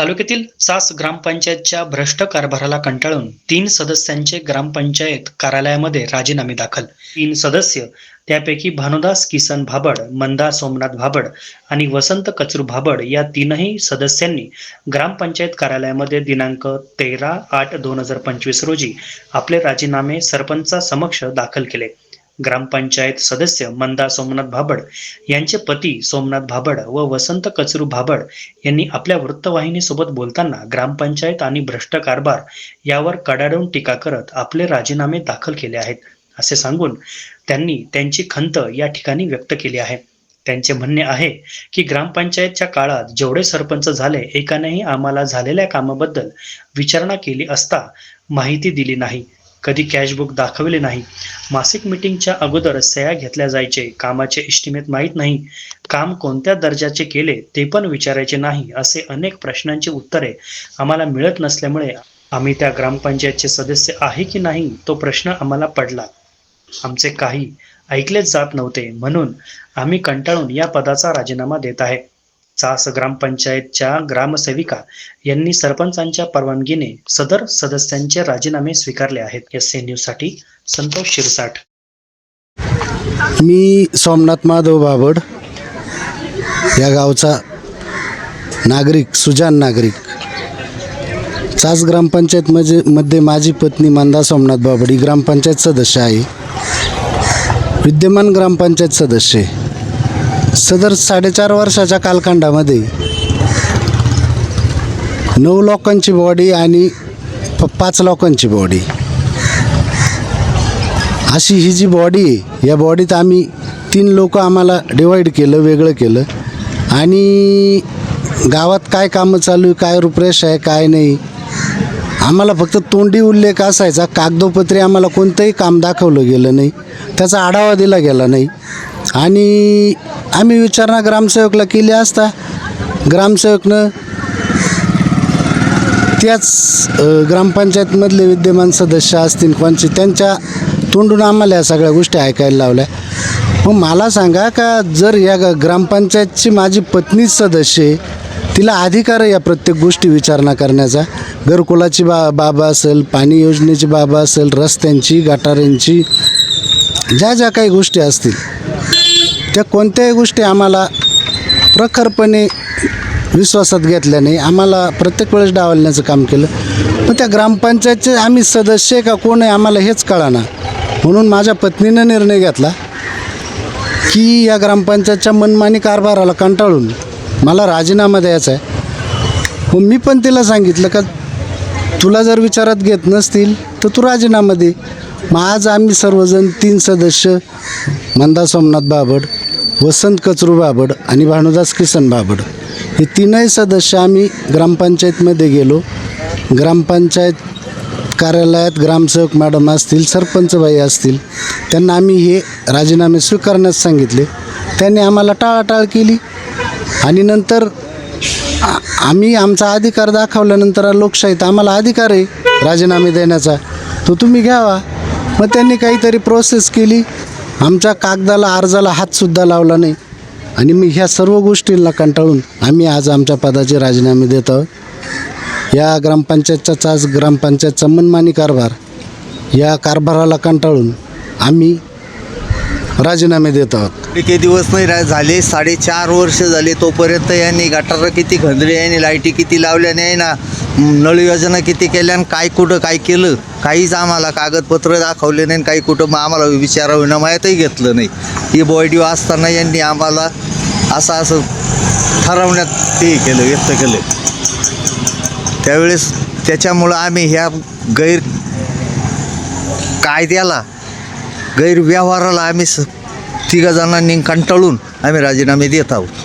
तालुक्यातील सास ग्रामपंचायतच्या भ्रष्ट कारभाराला कंटाळून तीन सदस्यांचे ग्रामपंचायत कार्यालयामध्ये राजीनामे दाखल. तीन सदस्य त्यापैकी भानुदास किसन भाबड मंदा सोमनाथ भाबड आणि वसंत कचरू भाबड या तीनही सदस्यांनी ग्रामपंचायत कार्यालयामध्ये दिनांक तेरा आठ दोन हजार पंचवीस रोजी आपले राजीनामे सरपंचासमक्ष दाखल केले. ग्रामपंचायत सदस्य मंदा सोमनाथ भाबड यांचे पती सोमनाथ भाबड व वसंत कचरू भाबड यांनी आपल्या वृत्तवाहिनीसोबत बोलताना ग्रामपंचायत आणि भ्रष्ट कारभार यावर कडाडून टीका करत आपले राजीनामे दाखल केले आहेत असे सांगून त्यांनी त्यांची खंत या ठिकाणी व्यक्त केली आहे. त्यांचे म्हणणे आहे की ग्रामपंचायतच्या काळात जेवढे सरपंच झाले एकानेही आम्हाला झालेल्या कामाबद्दल विचारणा केली असता माहिती दिली नाही. कधी कॅशबुक दाखवले नाही. मासिक मीटिंगच्या अगोदर सह्या घेतल्या जायचे. कामाचे एस्टिमेट माहीत नाही. काम कोणत्या दर्जाचे केले ते पण विचारायचे नाही असे अनेक प्रश्नांची उत्तरे आम्हाला मिळत नसल्यामुळे आम्ही त्या ग्रामपंचायतचे सदस्य आहे की नाही तो प्रश्न आम्हाला पडला. आमचे काही ऐकलेच जात नव्हते. म्हणून आम्ही कंटाळून या पदाचा राजीनामा देत आहे. चास ग्रामपंचायतच्या ग्रामसेविका यांनी सरपंचांच्या परवानगीने सदर सदस्यांचे राजीनामे स्वीकारले आहेत. एस ए साठी संतोष शिरसाट. मी सोमनाथ माधव बाबड या गावचा नागरिक सुजान नागरिक. चास ग्रामपंचायत म्हणजे मध्ये माझी पत्नी मंदा सोमनाथ बाबड ही ग्रामपंचायत सदस्य आहे. विद्यमान ग्रामपंचायत सदस्य आहे. सदर साडेचार वर्षाच्या कालखंडामध्ये नऊ लोकांची बॉडी आणि प- पाच लोकांची बॉडी अशी ही जी बॉडी आहे या बॉडीत आम्ही तीन लोक आम्हाला डिवाईड केलं वेगळं केलं. आणि गावात काय कामं चालू आहे काय रूपरेषा आहे काय नाही आम्हाला फक्त तोंडी उल्लेख असायचा. कागदोपत्री आम्हाला कोणतंही काम दाखवलं गेलं नाही. त्याचा आढावा दिला गेला नाही. आणि आम्ही विचारणा ग्रामसेवकला केली असता ग्रामसेवकनं त्याच ग्रामपंचायतमधले विद्यमान सदस्य असतील कोणचे त्यांच्या तोंडून आम्हाला या सगळ्या गोष्टी ऐकायला लावल्या. मग मला सांगा का जर या ग- ग्रामपंचायतची माझी पत्नीच सदस्य आहे तिला अधिकार आहे या प्रत्येक गोष्टी विचारणा करण्याचा? घरकुलाची बा बाबा असेल पाणी योजनेची बाबा असेल रस्त्यांची गटारांची ज्या ज्या काही गोष्टी असतील. त्या कोणत्याही गोष्टी आम्हाला प्रखरपणे विश्वासात घेतल्या नाही. आम्हाला प्रत्येक वेळेस डावलण्याचं काम केलं. पण त्या ग्रामपंचायतचे आम्ही सदस्य आहे का कोण आहे आम्हाला हेच कळाना. म्हणून माझ्या पत्नीनं निर्णय घेतला की या ग्रामपंचायतच्या मनमानी कारभाराला कंटाळून मला राजीनामा द्यायचा आहे. मग मी पण तिला सांगितलं का तुला जर विचारात घेत नसतील तर तू राजीनामा दे. मग आज आम्ही सर्वजण तीन सदस्य मंदा सोमनाथ बाबड वसंत कचरू बाबड आणि भानुदास किसन बाबड हे तीनही सदस्य आम्ही ग्रामपंचायतमध्ये गेलो. ग्रामपंचायत कार्यालयात ग्रामसेवक मॅडम असतील सरपंचबाई असतील त्यांना आम्ही हे राजीनामे स्वीकारण्यास सांगितले. त्यांनी आम्हाला टाळाटाळ केली. आणि नंतर आम्ही आमचा अधिकार दाखवल्यानंतर लोकशाहीत आम्हाला अधिकार आहे राजीनामे देण्याचा. तो तुम्ही घ्यावा. मग त्यांनी काहीतरी प्रोसेस केली. आमच्या कागदाला अर्जाला हातसुद्धा लावला नाही. आणि मी ह्या सर्व गोष्टींना कंटाळून आम्ही आज आमच्या पदाचे राजीनामे देत आहोत. या ग्रामपंचायतचा चाच ग्रामपंचायतचा मनमानी कारभार या कारभाराला कंटाळून आम्ही राजीनामे देत आहोत. इतके दिवस नाही रा झाले साडेचार वर्ष झाले तोपर्यंत यांनी गटारं किती खंदले यांनी लाईटी किती लावल्या नाही ना? नळ योजना किती केल्या आणि काय कुठं काय केलं? काहीच आम्हाला कागदपत्र दाखवले नाही आणि काही कुठं मग आम्हाला विचारावं माहीतही घेतलं नाही. ही बॉयडीओ असताना यांनी आम्हाला असं असं ठरवण्यात ते केलं व्यक्त केलं. त्यावेळेस त्याच्यामुळं आम्ही ह्या गैर कायद्याला गैरव्यवहाराला आम्ही स तिघा जणांनी कंटाळून आम्ही राजीनामे देत आहोत.